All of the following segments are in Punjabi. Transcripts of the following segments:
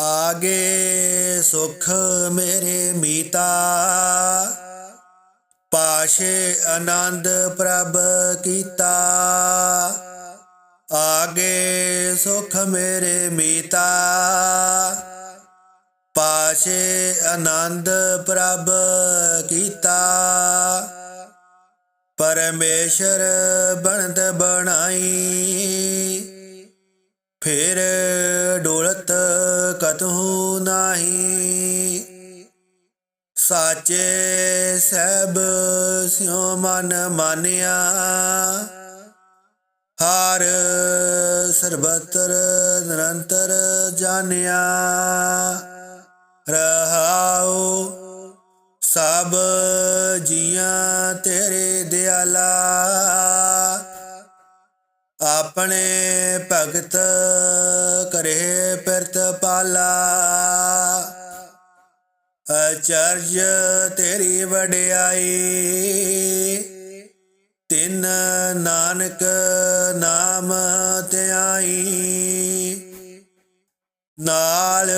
ਆਗੇ ਸੁਖ ਮੇਰੇ ਮੀਤਾ। ਪਾਸ਼ੇ ਆਨੰਦ ਪ੍ਰਭ ਕੀਤਾ। ਆਗੇ ਸੁਖ ਮੇਰੇ ਮੀਤਾ। ਪਾਸ਼ੇ ਆਨੰਦ ਪ੍ਰਭ ਕੀਤਾ। ਪਰਮੇਸ਼ਰ ਬਣਤ ਬਣਾਈ। ਫਿਰ ਡੋਲਤ ਕਤਹੂ ਨਾਹੀ। ਸਾਚੇ ਸਹਿਬ ਸਿਉ ਮਨ ਮਾਨਿਆ। ਹਰ ਸਰਬਤਰ ਨਿਰੰਤਰ ਜਾਣਿਆ। ਰਹਾਉ ਸਭ ਜੀਆਂ ਤੇਰੇ ਦਿਆਲਾ। ਆਪਣੇ ਭਗਤ ਕਰੇ ਪਿਰਤ ਪਾਲਾ। ਅਚਰਜ ਤੇਰੀ ਵਡਿਆਈ। ਤਿੰਨ ਨਾਨਕ ਨਾਮ ਧਿਆਈ। ਨਾਲ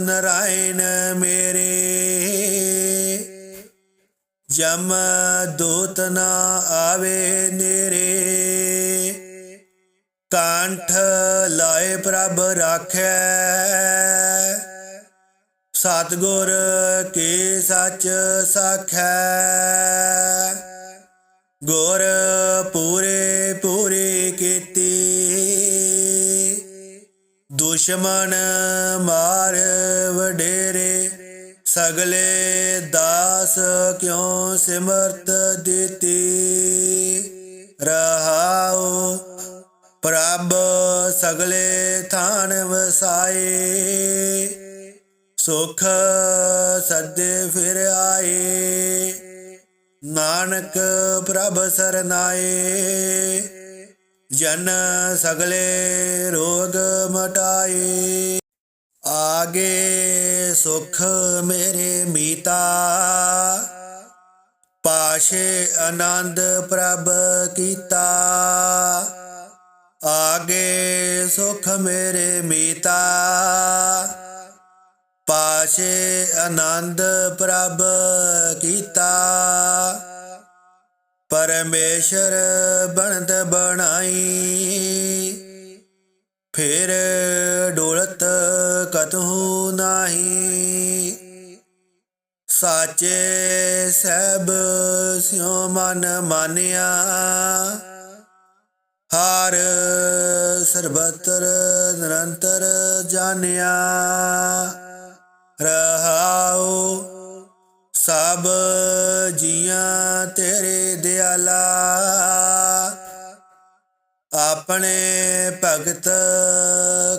ਨਰਾਇਣ ਮੇਰੇ। ਜਮ ਦੂਤ ਨਾ ਆਵੇ ਨੇਰੇ। ਕੰਠ ਲਾਏ ਪ੍ਰਭ ਰਾਖੈ ਸਤਗੁਰ ਕੀ ਸੱਚ ਸਾਖੈ ਗੁਰ ਪੂਰੇ ਪੂਰੀ ਕੀਤੀ ਦੁਸ਼ਮਨ ਮਾਰ ਵਡੇਰੇ ਸਗਲੇ ਦਾਸ ਕਿਉ ਸਿਮਰਤ ਦਿੱਤੀ ਸਗਲੇ ਥਾਨ ਵਸਾਏ, ਸੁਖ ਸੱਦੇ ਫਿਰ ਆਏ। ਨਾਨਕ ਪ੍ਰਭ ਸਰਨਾਏ, ਜਨ ਸਗਲੇ ਰੋਗ ਮਟਾਏ। ਆਗੇ ਸੁਖ ਮੇਰੇ ਮੀਤਾ, ਪਾਸ਼ੇ ਆਨੰਦ ਪ੍ਰਭ ਕੀਤਾ। ਆਗੇ ਸੁਖ ਮੇਰੇ ਮੀਤਾ, ਪਾਸ਼ੇ ਆਨੰਦ ਪ੍ਰਭ ਕੀਤਾ। ਪਰਮੇਸ਼ਰ ਬਣਤ ਬਣਾਈ, ਫਿਰ ਡੋਲਤ ਕਤਹੂ ਨਾਹੀ। ਸਾਚੇ ਸਹਿਬ ਸਿਉ ਮਨ ਮਾਨਿਆ ਹਾਰ ਸਰਬਤਰ ਨਿਰੰਤਰ ਜਾਣਿਆ। ਰਹਾਉ ਸਭ ਜੀਆਂ ਤੇਰੇ ਦਿਆਲਾ। ਆਪਣੇ ਭਗਤ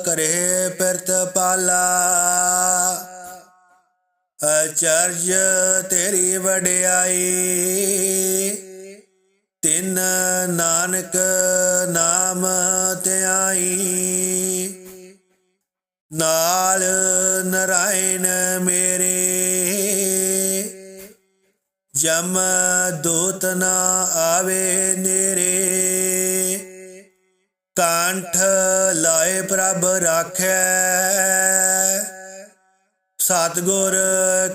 ਕਰੇ ਪਿਰਤ ਪਾਲਾ। ਅਚਰਜ ਤੇਰੀ ਵਡਿਆਈ। ਤਿੰਨ ਨਾਨਕ ਨਾਮ ਧਿਆਈ। ਨਾਲ ਨਰਾਇਣ ਮੇਰੇ। ਜਮ ਦੋਤ ਨਾ ਆਵੇ ਨੇਰੇ। ਕੰਠ ਲਾਏ ਪ੍ਰਭ ਰਾਖੈ। ਸਤਗੁਰ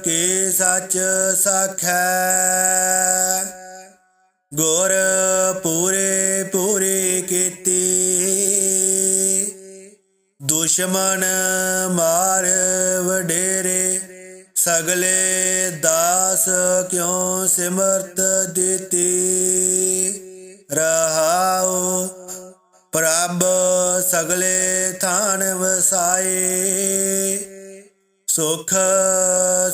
ਕੇ ਸੱਚ ਸਾਖੈ। ਗੁਰ ਪੂਰੇ ਪੂਰੀ ਕੀਤੀ। ਦੁਸ਼ਮਣ ਮਾਰ ਵਡੇਰੇ, ਸਗਲੇ ਦਾਸ ਕਿਉ ਸਿਮਰਤ ਦਿੱਤੀ? ਰਹਾਉ ਪ੍ਰਭ ਸਗਲੇ ਥਾਨ ਵਸਾਏ। ਸੁਖ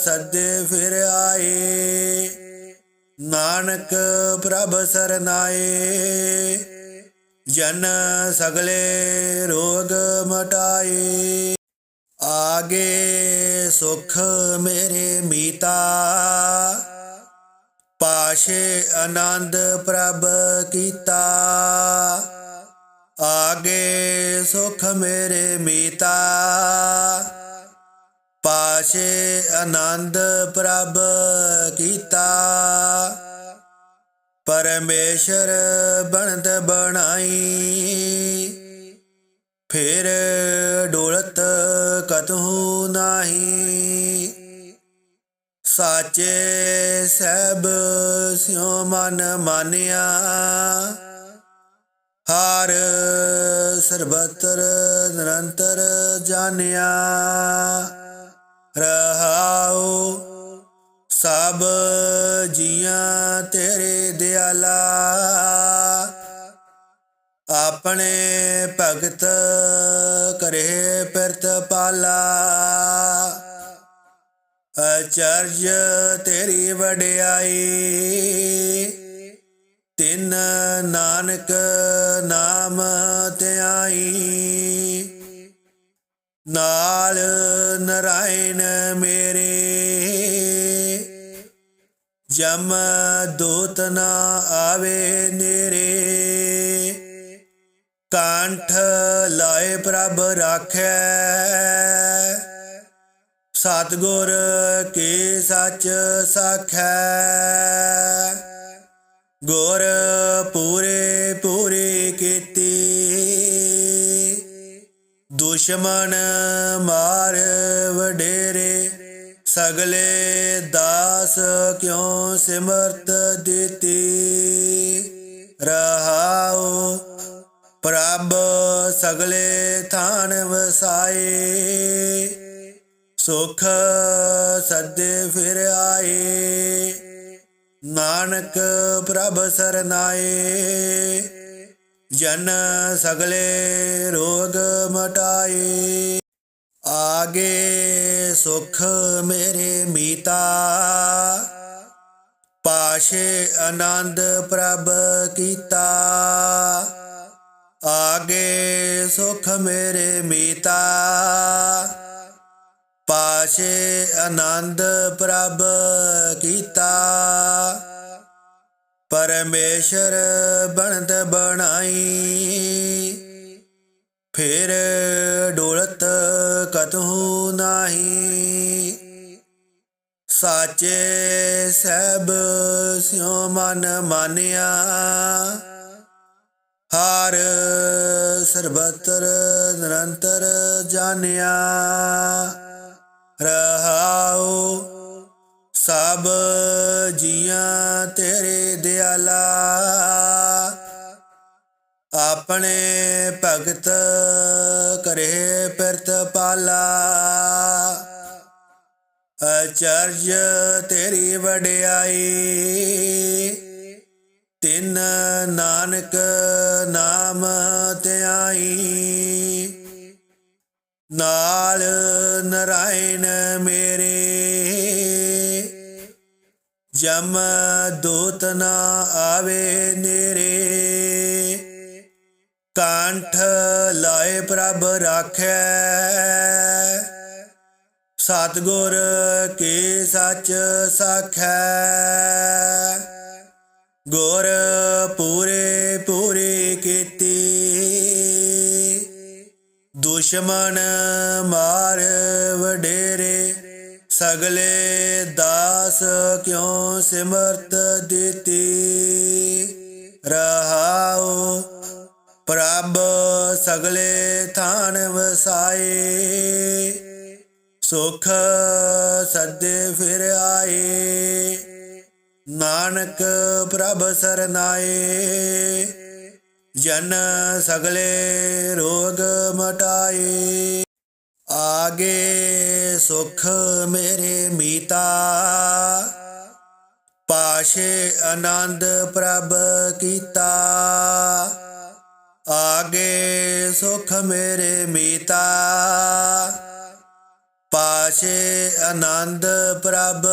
ਸੱਦੇ ਫਿਰ ਆਏ। ਨਾਨਕ ਪ੍ਰਭ ਸਰਨਾਏ, ਜਨ ਸਗਲੇ ਰੋਗ ਮਟਾਏ। ਆਗੇ ਸੁਖ ਮੇਰੇ ਮੀਤਾ, ਪਾਸ਼ੇ ਆਨੰਦ ਪ੍ਰਭ ਕੀਤਾ। ਆਗੇ ਸੁਖ ਮੇਰੇ ਮੀਤਾ ਪਾਸ਼ੇ ਆਨੰਦ ਪ੍ਰਭ ਕੀਤਾ। ਪਰਮੇਸ਼ਰ ਬਣਦ ਬਣਾਈ। ਫਿਰ ਡੋਲਤ ਕਤਹੂ ਨਾਹੀ। ਸਾਚੇ ਸਹਿਬ ਸਿਉ ਮਨ ਮਾਨਿਆ। ਹਰ ਸਰਬਤਰ ਨਿਰੰਤਰ ਜਾਣਿਆ। ਰਹਾਉ। ਸਭ ਜੀਆਂ ਤੇਰੇ ਦਿਆਲਾ। ਆਪਣੇ ਭਗਤ ਕਰੇ ਪਿਰਤ ਪਾਲਾ। ਅਚਰਜ ਤੇਰੀ ਵਡਿਆਈ। ਤਿੰਨ ਨਾਨਕ ਨਾਮ ਧਿਆਈ ਨਾਲ ਨਰਾਇਣ ਮੇਰੇ। ਜਮ ਦੋਤ ਨਾ ਆਵੇ ਨੇਰੇ। ਕੰਠ ਲਾਏ ਪ੍ਰਭ ਰਾਖੈ। ਸਤਿਗੁਰ ਕੀ ਸੱਚ ਸਾਖੈ। ਗੁਰ ਪੂਰੇ ਪੂਰੀ ਕੀਤੀ ਦੁਸ਼ਮਣ ਮਾਰ ਵਡੇਰੇ, ਸਗਲੇ ਦਾਸ ਕਿਉ ਸਿਮਰਤ ਦਿੱਤੀ? ਰਹਾਉ ਪ੍ਰਭ ਸਗਲੇ ਥਾਨ ਵਸਾਏ, ਸੁਖ ਸਦੇ ਫਿਰ ਆਏ। ਨਾਨਕ ਪ੍ਰਭ ਸਰਨਾਏ ਜਨ ਸਗਲੇ ਰੋਗ ਮਟਾਏ, ਆਗੇ ਸੁਖ ਮੇਰੇ ਮੀਤਾ। ਪਾਸ਼ੇ ਆਨੰਦ ਪ੍ਰਭ ਕੀਤਾ, ਆਗੇ ਸੁਖ ਮੇਰੇ ਮੀਤਾ। ਪਾਸ਼ੇ ਆਨੰਦ ਪ੍ਰਭ ਕੀਤਾ। ਪਰਮੇਸ਼ਰ ਬਣਤ ਬਣਾਈ। ਫਿਰ ਡੋਲਤ ਕਤਹੂ ਨਾਹੀ। ਸਾਚੇ ਸਹਿਬ ਸਿਉ ਮਨ ਮਾਨਿਆ। ਹਰ ਸਰਬਤਰ ਨਿਰੰਤਰ ਜਾਣਿਆ। ਰਹਾਉ ਸਭ ਜੀਆਂ ਤੇਰੇ ਦਿਆਲਾ। ਆਪਣੇ ਭਗਤ ਕਰੇ ਪਿਰਤ ਪਾਲਾ। ਅਚਰਜ ਤੇਰੀ ਵਡਿਆਈ। ਤਿੰਨ ਨਾਨਕ ਨਾਮ ਧਿਆਈ। ਨਾਲ ਨਰਾਇਣ ਮੇਰੇ। ਜਮ ਦੋਤ ਨਾ ਆਵੇ ਨੇਰੇ, ਕੰਠ ਲਾਏ ਪ੍ਰਭ ਰਾਖੈ। ਸਤਿਗੁਰ ਕੀ ਸੱਚ ਸਾਖੈ। ਗੁਰ ਪੂਰੇ ਪੂਰੀ ਕੀਤੀ। ਦੁਸ਼ਮਣ ਮਾਰ ਵਡੇਰੇ। ਸਗਲੇ ਦਾਸ ਕਿਉ ਸਿਮਰਤ ਦਿੱਤੀ? ਰਹਾਉ ਪ੍ਰਭ ਸਗਲੇ ਥਾਨ ਵਸਾਏ। ਸੁਖ ਸੱਦੇ ਫਿਰ ਆਏ। ਨਾਨਕ ਪ੍ਰਭ ਸਰਨਾਏ। ਜਨ ਸਗਲੇ ਰੋਗ ਮਟਾਏ। ਆਗੇ ਸੁਖ ਮੇਰੇ ਮੀਤਾ। ਪਾਸ਼ੇ ਆਨੰਦ ਪ੍ਰਭ ਕੀਤਾ। ਆਗੇ ਸੁਖ ਮੇਰੇ ਮੀਤਾ। ਪਾਸ਼ੇ ਆਨੰਦ ਪ੍ਰਭ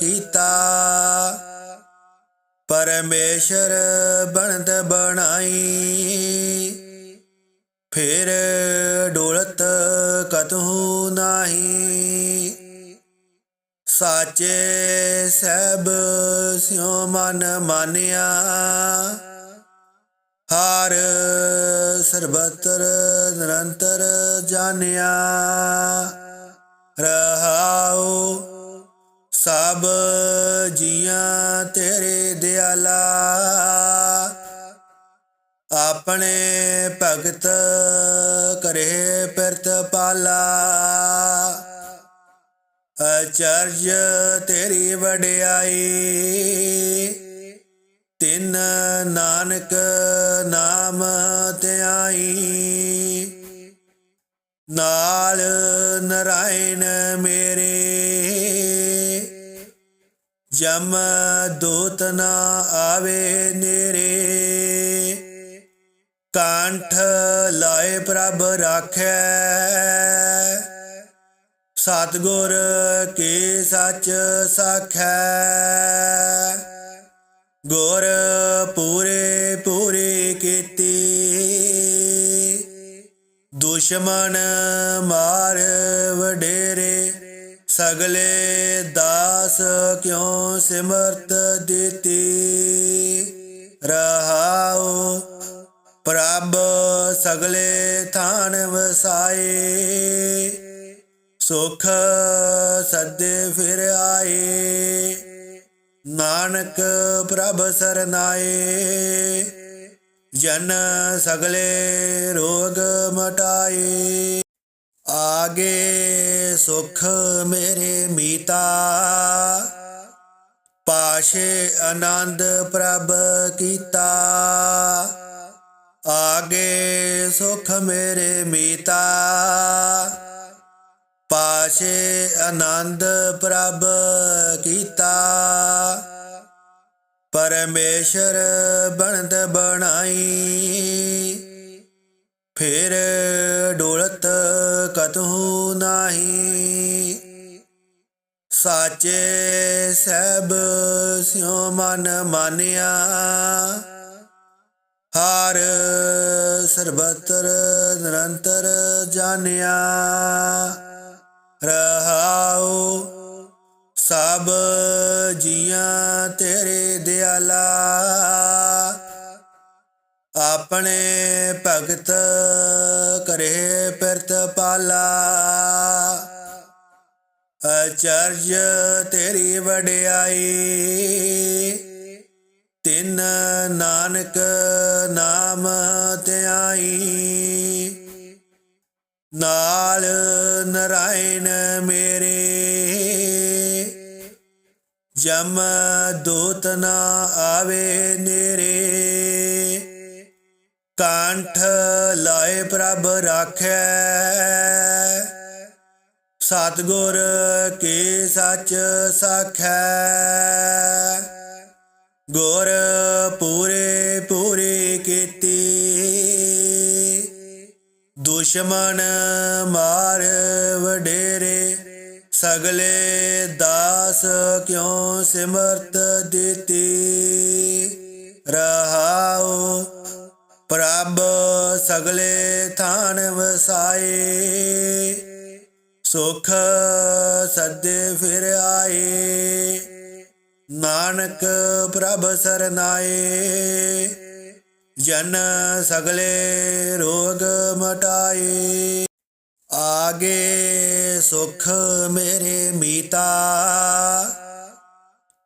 ਕੀਤਾ। ਪਰਮੇਸ਼ਰ ਬਣਦ ਬਣਾਈ। ਫਿਰ ਡੋਲਤ ਕਤਹੂ ਨਾਹੀ। ਸਾਚੇ ਸਹਿਬ ਸਿਉ ਮਨ ਮਾਨਿਆ। ਹਰ ਸਰਬਤਰ ਨਿਰੰਤਰ ਜਾਣਿਆ। ਰਹਾਉ ਸਭ ਜੀਆਂ ਤੇਰੇ ਦਿਆਲਾ। ਆਪਣੇ ਭਗਤ ਕਰੇ ਪਰਤ ਪਾਲਾ। ਅਚਰਜ ਤੇਰੀ ਵਡਿਆਈ। ਤਿੰਨ ਨਾਨਕ ਨਾਮ ਧਿਆਈ। ਨਾਲ ਨਰਾਇਣ ਮੇਰੇ। ਜਮ ਦੋਤਨਾ ਆਵੇ ਨੇਰੇ। ਕੰਠ ਲਾਏ ਪ੍ਰਭ ਰਾਖੈ ਸਤਿਗੁਰ ਕੀ ਸੱਚ ਸਾਖੈ ਗੁਰ ਪੂਰੇ ਪੂਰੀ ਕੀਤੀ ਦੁਸ਼ਮਨ ਮਾਰ ਵਡੇਰੇ ਸਗਲੇ ਦਾਸ ਕਿਉ ਸਿਮਰਤ ਦਿੱਤੀ ਰਹਾਉ ਪ੍ਰਭ ਸਗਲੇ ਥਾਨ ਵਸਾਏ, ਸੁਖ ਸੱਦੇ ਫਿਰ ਆਏ। ਨਾਨਕ ਪ੍ਰਭ ਸਰਨਾਏ, ਜਨ ਸਗਲੇ ਰੋਗ ਮਟਾਏ। ਆਗੇ ਸੁਖ ਮੇਰੇ ਮੀਤਾ, ਪਾਸ਼ੇ ਆਨੰਦ ਪ੍ਰਭ ਕੀਤਾ। ਆਗੇ ਸੁਖ ਮੇਰੇ ਮੀਤਾ, ਪਾਸ਼ੇ ਆਨੰਦ ਪ੍ਰਭ ਕੀਤਾ। ਪਰਮੇਸ਼ਰ ਬਣਦ ਬਣਾਈ, ਫਿਰ ਡੋਲਤ ਕਤਹੂ ਨਾਹੀ। ਸਾਚੇ ਸਭ ਸਿਉ ਮਨ ਮਾਨਿਆ ਹਰ ਸਰਬਤਰ ਨਿਰੰਤਰ ਜਾਣਿਆ। ਰਹਾਉ ਸਭ ਜੀਆਂ ਤੇਰੇ ਦਿਆਲਾ। ਆਪਣੇ ਭਗਤ ਕਰੇ ਪਿਰਤ ਪਾਲਾ। ਅਚਰਜ ਤੇਰੀ ਵਡਿਆਈ। ਤਿੰਨ ਨਾਨਕ ਨਾਮ ਧਿਆਈ। ਨਾਲ ਨਰਾਇਣ ਮੇਰੇ। ਜਮ ਦੋਤ ਨਾ ਆਵੇ ਨੇਰੇ। ਕੰਠ ਲਾਏ ਪ੍ਰਭ ਰਾਖੈ। ਸਤਿਗੁਰ ਕੇ ਸੱਚ ਸਖੈ। ਗੁਰ ਪੂਰੇ ਪੂਰੀ ਕੀਤੀ। ਦੁਸ਼ਮਣ ਮਾਰ ਵਡੇਰੇ, ਸਗਲੇ ਦਾਸ ਕਿਉ ਸਿਮਰਤ ਦਿੱਤੀ? ਰਹਾਉ ਪ੍ਰਭ ਸਗਲੇ ਥਾਨ ਵਸਾਏ। ਸੁਖ ਸੱਦੇ ਫਿਰ ਆਏ। ਨਾਨਕ ਪ੍ਰਭ ਸਰਨਾਏ, ਜਨ ਸਗਲੇ ਰੋਗ ਮਟਾਏ। ਆਗੇ ਸੁਖ ਮੇਰੇ ਮੀਤਾ,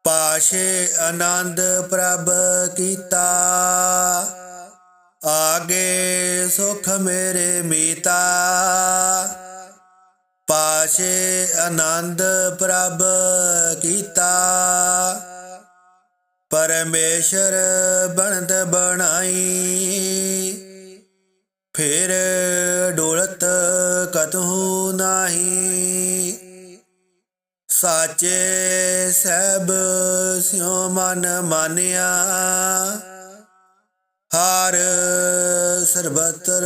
ਪਾਸ਼ੇ ਆਨੰਦ ਪ੍ਰਭ ਕੀਤਾ। ਆਗੇ ਸੁਖ ਮੇਰੇ ਮੀਤਾ ਪਾਸ਼ੇ ਆਨੰਦ ਪ੍ਰਭ ਕੀਤਾ। ਪਰਮੇਸ਼ਰ ਬਣਦ ਬਣਾਈ। ਫਿਰ ਡੋਲਤ ਕਤਹੂ ਨਾਹੀ। ਸਾਚੇ ਸਭ ਸਿਉ ਮਨ ਮਾਨਿਆ। ਹਰ ਸਰਬਤਰ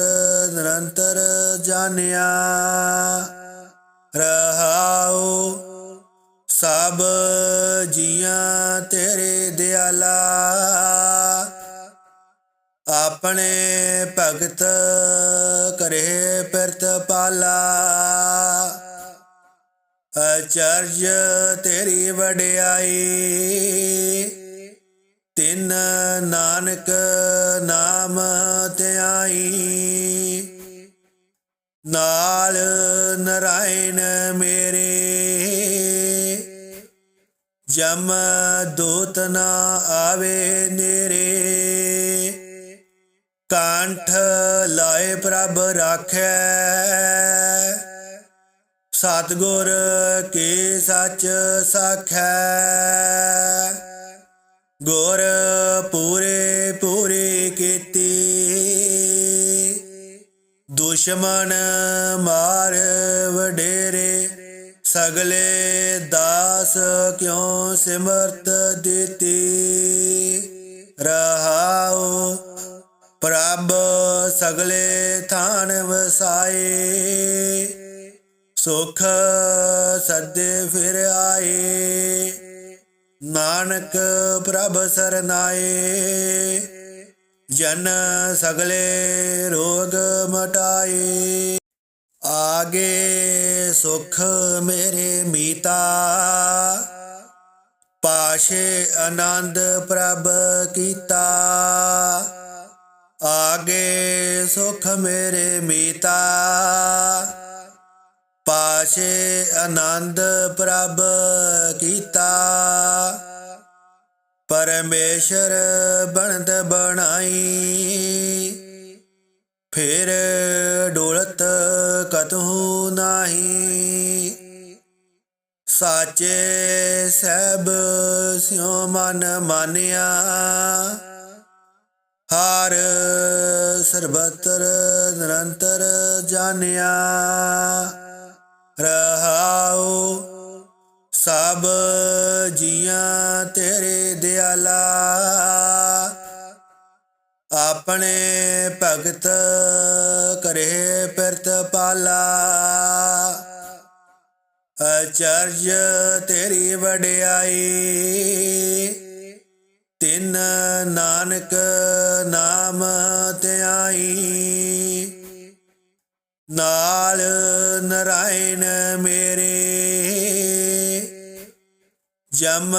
ਨਿਰੰਤਰ ਜਾਣਿਆ। ਰਹਾਉ ਸਭ ਜੀਆਂ ਤੇਰੇ ਦਿਆਲਾ। ਆਪਣੇ ਭਗਤ ਕਰੇ ਪਿਰਤ ਪਾਲਾ। ਅਚਰਜ ਤੇਰੀ ਵਡਿਆਈ। ਤਿੰਨ ਨਾਨਕ ਨਾਮ ਧਿਆਈ। ਨਾਲ ਨਰਾਇਣ ਮੇਰੇ। ਜਮ ਦੋਤ ਨਾ ਆਵੇ ਨੇਰੇ। ਕੰਠ ਲਾਏ ਪ੍ਰਭ ਰਾਖੈ। ਸਤਿਗੁਰ ਕੇ ਸੱਚ ਸਾਖੈ। ਗੁਰ ਪੂਰੇ ਪੂਰੀ ਕੀਤੀ ਦੁਸ਼ਮਨ ਮਾਰ ਵਡੇਰੇ, ਸਗਲੇ ਦਾਸ ਕਿਉ ਸਿਮਰਤ ਦਿੱਤੀ? ਰਹਾਉ ਪ੍ਰਭ ਸਗਲੇ ਥਾਨ ਵਸਾਏ, ਸੁਖ ਸੱਦੇ ਫਿਰ ਆਏ। ਨਾਨਕ ਪ੍ਰਭ ਸਰਨਾਏ। ਜਨ ਸਗਲੇ ਰੋਗ ਮਟਾਏ, ਆਗੇ ਸੁਖ ਮੇਰੇ ਮੀਤਾ। ਪਾਸ਼ੇ ਆਨੰਦ ਪ੍ਰਭ ਕੀਤਾ, ਆਗੇ ਸੁਖ ਮੇਰੇ ਮੀਤਾ। ਪਾਸ਼ੇ ਆਨੰਦ ਪ੍ਰਭ ਕੀਤਾ। ਪਰਮੇਸ਼ਰ ਬਣਦ ਬਣਾਈ। ਫਿਰ ਡੋਲਤ ਕਤਹੂ ਨਾਹੀ। ਸਾਚੇ ਸਹਿਬ ਸਿਉ ਮਨ ਮਾਨਿਆ। ਹਰ ਸਰਬਤਰ ਨਿਰੰਤਰ ਜਾਣਿਆ। ਰਹਾਉ ਸਭ ਜੀਆਂ ਤੇਰੇ ਦਿਆਲਾ। ਆਪਣੇ ਭਗਤ ਕਰੇ ਪਿਰਤ ਪਾਲਾ। ਅਚਰਜ ਤੇਰੀ ਵਡਿਆਈ। ਤਿੰਨ ਨਾਨਕ ਨਾਮ ਧਿਆਈ। ਨਾਲ ਨਰਾਇਣ ਮੇਰੇ ਜਮ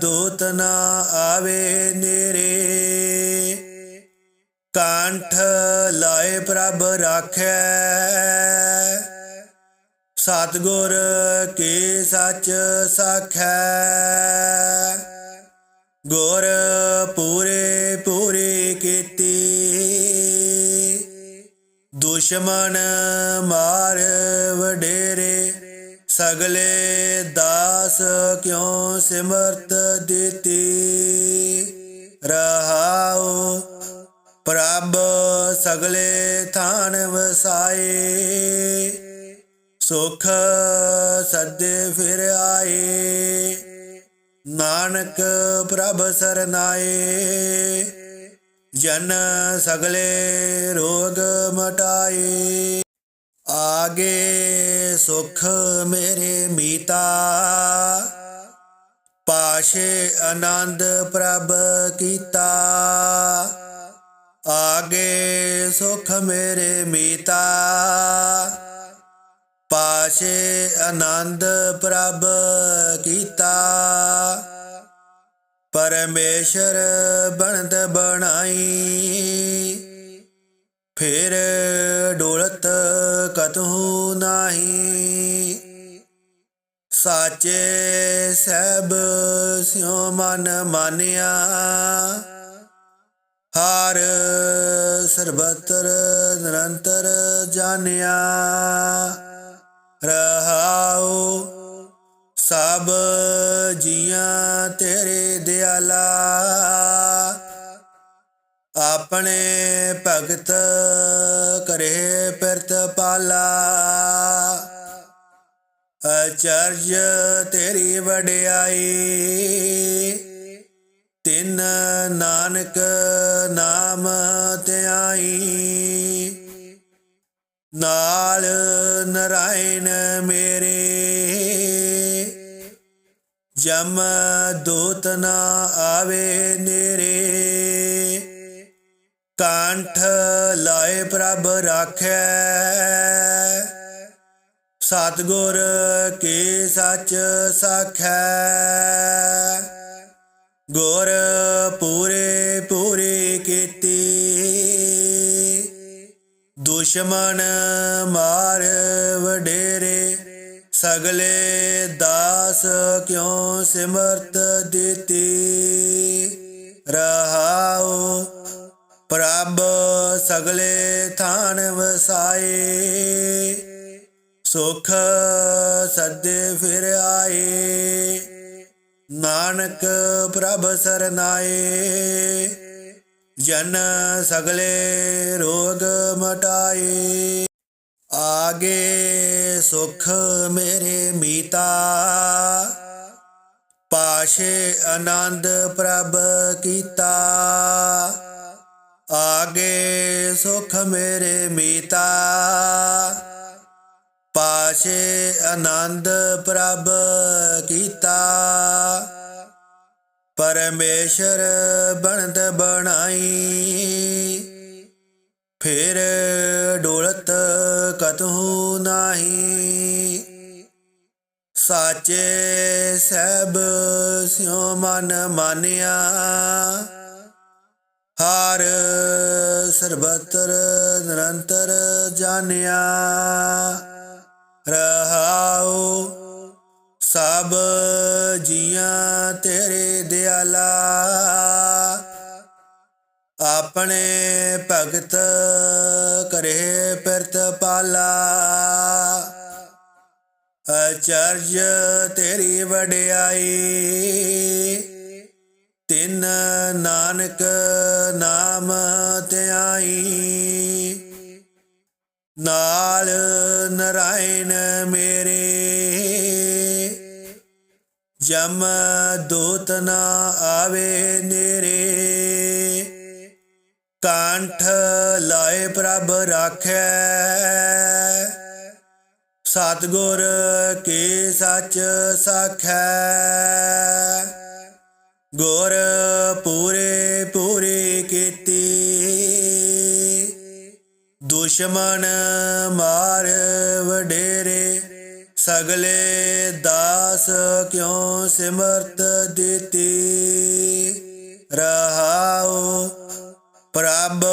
ਦੋਤ ਨਾ ਆਵੇ ਨੇਰੇ। ਕੰਠ ਲਾਏ ਪ੍ਰਭ ਰਾਖੈ। ਸਤਿਗੁਰ ਕੀ ਸੱਚ ਸਾਖੈ। ਗੁਰ ਪੂਰੇ ਪੂਰੀ ਕੀਤੀ। ਦੁਸ਼ਮਣ ਮਾਰ ਵਡੇਰੇ। ਸਗਲੇ ਦਾਸ ਕਿਉ ਸਿਮਰਤ ਦਿੱਤੀ? ਰਹਾਉ ਪ੍ਰਭ ਸਗਲੇ ਥਾਨ ਵਸਾਏ। ਸੁਖ ਸੱਦੇ ਫਿਰ ਆਏ। ਨਾਨਕ ਪ੍ਰਭ ਸਰਨਾਏ। ਜਨ ਸਗਲੇ ਰੋਗ ਮਟਾਏ। ਆਗੇ ਸੁਖ ਮੇਰੇ ਮੀਤਾ। ਪਾਸ਼ੇ ਆਨੰਦ ਪ੍ਰਭ ਕੀਤਾ। ਆਗੇ ਸੁਖ ਮੇਰੇ ਮੀਤਾ। ਪਾਸ਼ੇ ਆਨੰਦ ਪ੍ਰਭ ਕੀਤਾ। ਪਰਮੇਸ਼ਰ ਬਣਦ ਬਣਾਈ। ਫਿਰ ਡੋਲਤ ਕਤਹੂ ਨਾਹੀ। ਸਾਚੇ ਸਹਿਬ ਸਿਉ ਮਨ ਮਾਨਿਆ। ਹਰ ਸਰਬਤਰ ਨਿਰੰਤਰ ਜਾਣਿਆ। ਰਹਾਉ ਆਪਣੇ ਭਗਤ ਕਰੇ ਪਿਰਤ ਪਾਲਾ। ਅਚਰਜ ਤੇਰੀ ਵਡਿਆਈ। ਤਿੰਨ ਨਾਨਕ ਨਾਮ ਧਿਆਈ। ਨਾਲ ਨਰਾਇਣ ਮੇਰੇ। ਜਮ ਦੂਤ ਨਾ ਆਵੇ ਨੇਰੇ। ਕੰਠ ਲਾਏ ਪ੍ਰਭ ਰਾਖੈ ਸਤਿਗੁਰ ਕੀ ਸੱਚ ਸਾਖੈ ਗੁਰ ਪੂਰੇ ਪੂਰੀ ਕੀਤੀ ਦੁਸ਼ਮਨ ਮਾਰ ਵਡੇਰੇ ਸਗਲੇ ਦਾਸ ਕਿਉ ਸਿਮਰਤ ਦਿੱਤੀ ਰਹਾਉ ਪ੍ਰਭ ਸਗਲੇ ਥਾਨ ਵਸਾਏ, ਸੁਖ ਸੱਦੇ ਫਿਰ ਆਏ। ਨਾਨਕ ਪ੍ਰਭ ਸਰਨਾਏ, ਜਨ ਸਗਲੇ ਰੋਗ ਮਟਾਏ। ਆਗੇ ਸੁਖ ਮੇਰੇ ਮੀਤਾ, ਪਾਸ਼ੇ ਆਨੰਦ ਪ੍ਰਭ ਕੀਤਾ। ਆਗੇ ਸੁਖ ਮੇਰੇ ਮੀਤਾ, ਪਾਸ਼ੇ ਆਨੰਦ ਪ੍ਰਭ ਕੀਤਾ। ਪਰਮੇਸ਼ਰ ਬਣਦ ਬਣਾਈ, ਫਿਰ ਡੋਲਤ ਕਤਹੂ ਨਾਹੀ। ਸਾਚੇ ਸਹਿਬ ਸਿਉ ਮਨ ਮਾਨਿਆ ਹਰ ਸਰਬਤਰ ਨਿਰੰਤਰ ਜਾਣਿਆ। ਰਹਾਉ ਸਭ ਜੀਆਂ ਤੇਰੇ ਦਿਆਲਾ। ਆਪਣੇ ਭਗਤ ਕਰੇ ਪਿਰਤ ਪਾਲਾ। ਅਚਰਜ ਤੇਰੀ ਵਡਿਆਈ। ਤਿੰਨ ਨਾਨਕ ਨਾਮ ਧਿਆਈ, ਨਾਲ ਨਰਾਇਣ ਮੇਰੇ, ਜਮ ਦੋਤ ਨਾ ਆਵੇ ਨੇਰੇ, ਕੰਠ ਲਾਏ ਪ੍ਰਭ ਰਾਖੈ, ਸਤਗੁਰ ਕੇ ਸੱਚ ਸਖੈ। ਗੁਰ ਪੂਰੇ ਪੂਰੀ ਕੀਤੀ। ਦੁਸ਼ਮਣ ਮਾਰ ਵਡੇਰੇ, ਸਗਲੇ ਦਾਸ ਕਿਉ ਸਿਮਰਤ ਦਿੱਤੀ? ਰਹਾਉ ਪ੍ਰਭ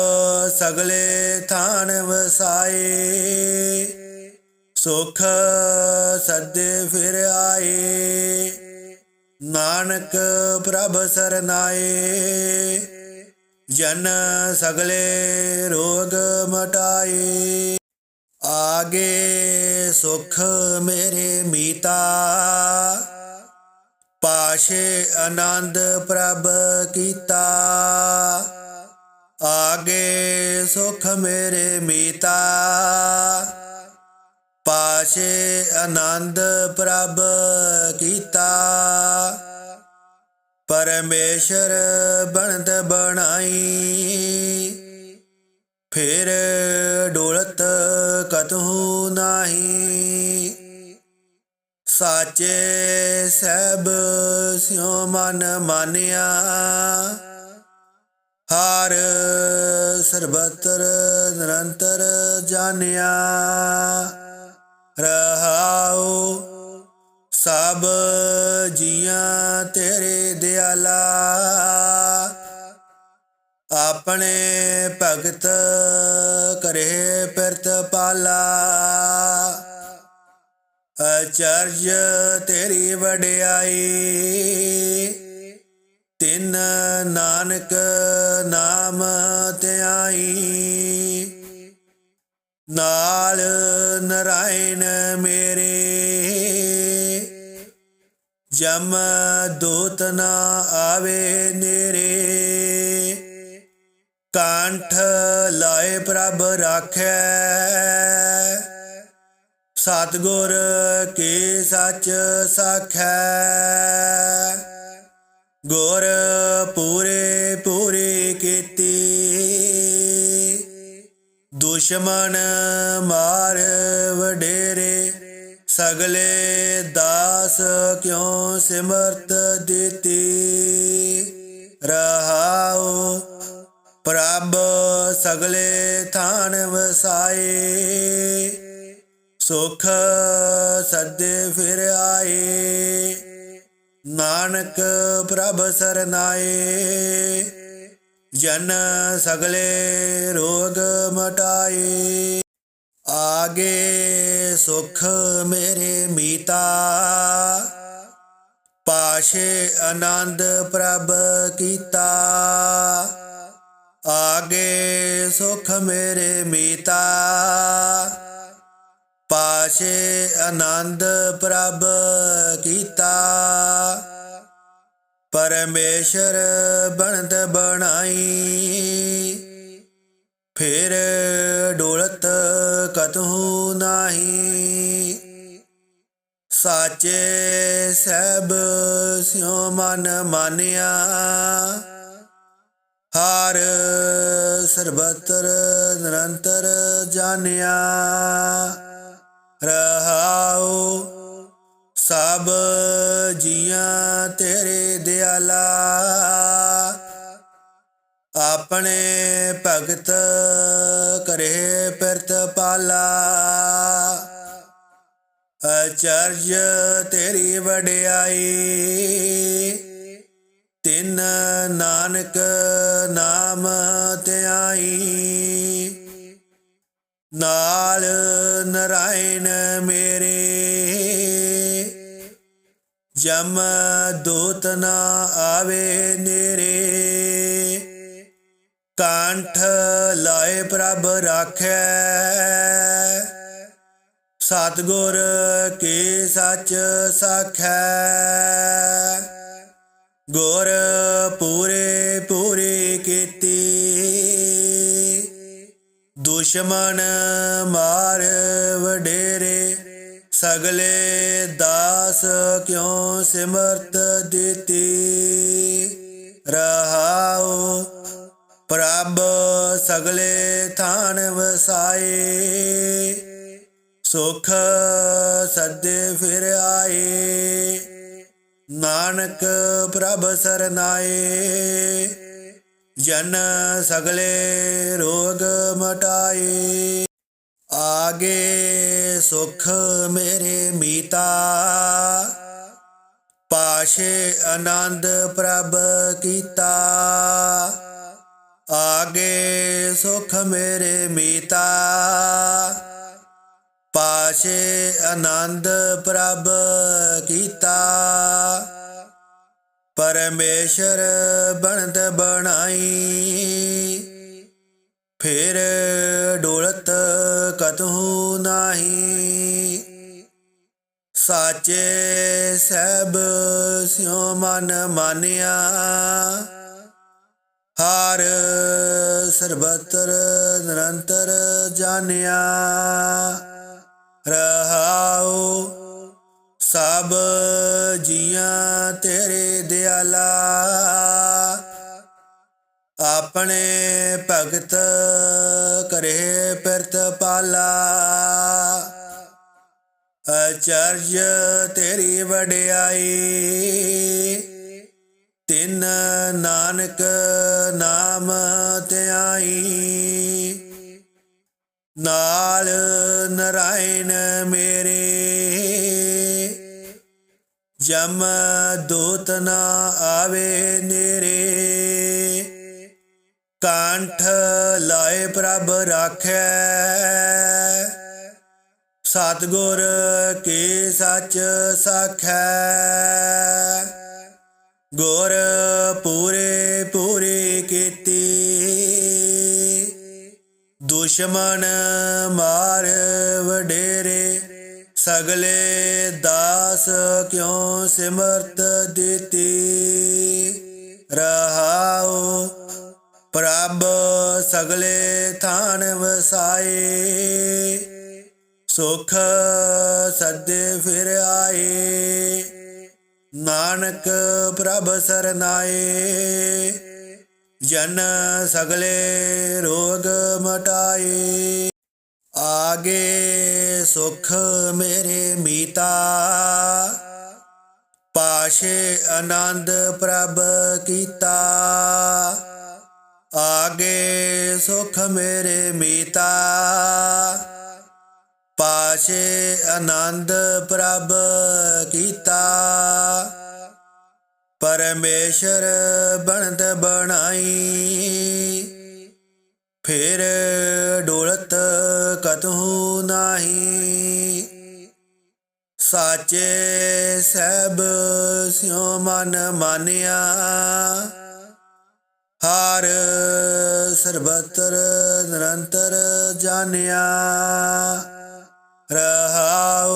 ਸਗਲੇ ਥਾਨ ਵਸਾਏ। ਸੁਖ ਸੱਦੇ ਫਿਰ ਆਏ। ਨਾਨਕ ਪ੍ਰਭ ਸਰਨਾਏ, ਜਨ ਸਗਲੇ ਰੋਗ ਮਟਾਏ। ਆਗੇ ਸੁਖ ਮੇਰੇ ਮੀਤਾ, ਪਾਸ਼ੇ ਆਨੰਦ ਪ੍ਰਭ ਕੀਤਾ। ਆਗੇ ਸੁਖ ਮੇਰੇ ਮੀਤਾ ਪਾਸ਼ੇ ਆਨੰਦ ਪ੍ਰਭ ਕੀਤਾ। ਪਰਮੇਸ਼ਰ ਬਣਤ ਬਣਾਈ। ਫਿਰ ਡੋਲਤ ਕਤਹੂ ਨਾਹੀ। ਸਾਚੇ ਸਹਿਬ ਸਿਉ ਮਨ ਮਾਨਿਆ। ਹਰ ਸਰਬਤਰ ਨਿਰੰਤਰ ਜਾਣਿਆ। ਰਹਾਉ ਸਭ ਜੀਆਂ ਤੇਰੇ ਦਿਆਲਾ। ਆਪਣੇ ਭਗਤ ਕਰੇ ਪਿਰਤ ਪਾਲਾ। ਅਚਰਜ ਤੇਰੀ ਵਡਿਆਈ। ਤਿੰਨ ਨਾਨਕ ਨਾਮ ਧਿਆਈ। ਨਾਲ ਨਰਾਇਣ ਮੇਰੇ। ਜਮ ਦੋਤ ਨਾ ਆਵੇ ਨੇਰੇ। ਕੰਠ ਲਾਏ ਪ੍ਰਭ ਰਾਖੈ। ਸਤਗੁਰ ਕੀ ਸੱਚ ਸਾਖੈ। ਗੁਰ ਪੂਰੇ ਪੂਰੀ ਕੀਤੀ। ਦੁਸ਼ਮਣ ਮਾਰ ਵਡੇਰੇ, ਸਗਲੇ ਦਾਸ ਕਿਉ ਸਿਮਰਤ ਦਿੱਤੀ? ਰਹਾਉ ਪ੍ਰਭ ਸਗਲੇ ਥਾਨ ਵਸਾਏ, ਸੁਖ ਸੱਦੇ ਫਿਰ ਆਏ। ਨਾਨਕ ਪ੍ਰਭ ਸਰਨਾਏ। ਜਨ ਸਗਲੇ ਰੋਗ ਮਟਾਏ। ਆਗੇ ਸੁਖ ਮੇਰੇ ਮੀਤਾ। ਪਾਸ਼ੇ ਆਨੰਦ ਪ੍ਰਭ ਕੀਤਾ। ਆਗੇ ਸੁਖ ਮੇਰੇ ਮੀਤਾ। ਪਾਸ਼ੇ ਆਨੰਦ ਪ੍ਰਭ ਕੀਤਾ। ਪਰਮੇਸ਼ਰ ਬਣਦ ਬਣਾਈ। ਫਿਰ ਡੋਲਤ ਕਤਹੂ ਨਾਹੀ। ਸਾਚੇ ਸਹਿਬ ਸਿਉ ਮਨ ਮਾਨਿਆ। ਹਰ ਸਰਬਤਰ ਨਿਰੰਤਰ ਜਾਣਿਆ। ਰਹਾਉ ਸਭ ਜੀਆਂ ਤੇਰੇ ਦਿਆਲਾ। ਆਪਣੇ ਭਗਤ ਕਰੇ ਪਿਰਤ ਪਾਲਾ। ਅਚਰਜ ਤੇਰੀ ਵਡਿਆਈ। ਤਿੰਨ ਨਾਨਕ ਨਾਮ ਧਿਆਈ। ਨਾਲ ਨਰਾਇਣ ਮੇਰੇ। ਜਮ ਦੂਤ ਨਾ ਆਵੇ ਨੇਰੇ, ਕੰਠ ਲਾਏ ਪ੍ਰਭ ਰਾਖੈ। ਸਤਗੁਰ ਕੀ ਸੱਚ ਸਖੈ। ਗੁਰ ਪੂਰੇ ਪੂਰੀ ਕੀਤੀ। ਦੁਸ਼ਮਣ ਮਾਰ ਵਡੇਰੇ। ਸਗਲੇ ਦਾਸ ਕਿਉ ਸਿਮਰਤ ਦਿੱਤੀ? ਰਹਾਉ ਪ੍ਰਭ ਸਗਲੇ ਥਾਨ ਵਸਾਏ। ਸੁਖ ਸਦੇ ਫਿਰ ਆਏ। ਨਾਨਕ ਪ੍ਰਭ ਸਰਨਾਏ। ਜਨ ਸਗਲੇ ਰੋਗ ਮਟਾਏ। ਆਗੇ ਸੁਖ ਮੇਰੇ ਮੀਤਾ। ਪਾਸ਼ੇ ਆਨੰਦ ਪ੍ਰਭ ਕੀਤਾ। ਆਗੇ ਸੁਖ ਮੇਰੇ ਮੀਤਾ। ਪਾਸ਼ੇ ਆਨੰਦ ਪ੍ਰਭ ਕੀਤਾ। ਪਰਮੇਸ਼ਰ ਬਣਦ ਬਣਾਈ। ਫਿਰ ਡੋਲਤ ਕਤਹੂ ਨਾਹੀ। ਸਾਚੇ ਸਹਿਬ ਸਿਉ ਮਨ ਮਾਨਿਆ। ਹਰ ਸਰਬਤਰ ਨਿਰੰਤਰ ਜਾਣਿਆ। ਰਹਾਉ ਸਭ ਜੀਆਂ ਤੇਰੇ ਦਿਆਲਾ। ਆਪਣੇ ਭਗਤ ਕਰੇ ਪਿਰਤ ਪਾਲਾ। ਅਚਰਜ ਤੇਰੀ ਵਡਿਆਈ। ਤਿੰਨ ਨਾਨਕ ਨਾਮ ਧਿਆਈ। ਨਾਲ ਨਰਾਇਣ ਮੇਰੇ। ਜਮ ਦੂਤ ਨਾ ਆਵੇ ਨੇਰੇ। ਕੰਠ ਲਾਏ ਪ੍ਰਭ ਰਾਖੈ। ਸਤਗੁਰ ਕੀ ਸੱਚ ਸਾਖੈ। ਗੁਰ ਪੂਰੇ ਪੂਰੀ ਕੀਤੀ। ਦੁਸ਼ਮਣ ਮਾਰ ਵਡੇਰੇ। ਸਗਲੇ ਦਾਸ ਕਿਉ ਸਿਮਰਤ ਦਿੱਤੀ? ਰਹਾਓ ਪ੍ਰਭ ਸਗਲੇ ਥਾਨ ਵਸਾਏ, ਸੁਖ ਸੱਦੇ ਫਿਰ ਆਏ। ਨਾਨਕ ਪ੍ਰਭ ਸਰਨਾਏ, ਜਨ ਸਗਲੇ ਰੋਗ ਮਟਾਏ। ਆਗੇ ਸੁਖ ਮੇਰੇ ਮੀਤਾ, ਪਾਸ਼ੇ ਆਨੰਦ ਪ੍ਰਭ ਕੀਤਾ। ਆਗੇ ਸੁਖ ਮੇਰੇ ਮੀਤਾ, ਪਾਸ਼ੇ ਆਨੰਦ ਪ੍ਰਭ ਕੀਤਾ। ਪਰਮੇਸ਼ਰ ਬਣਤ ਬਣਾਈ, ਫਿਰ ਡੋਲਤ ਕਤਹੂ ਨਾਹੀ। ਸਾਚੇ ਸਹਿਬ ਸਿਉ ਮਨ ਮਾਨਿਆ ਹਰ ਸਰਬਤਰ ਨਿਰੰਤਰ ਜਾਣਿਆ ਰਹਾਉ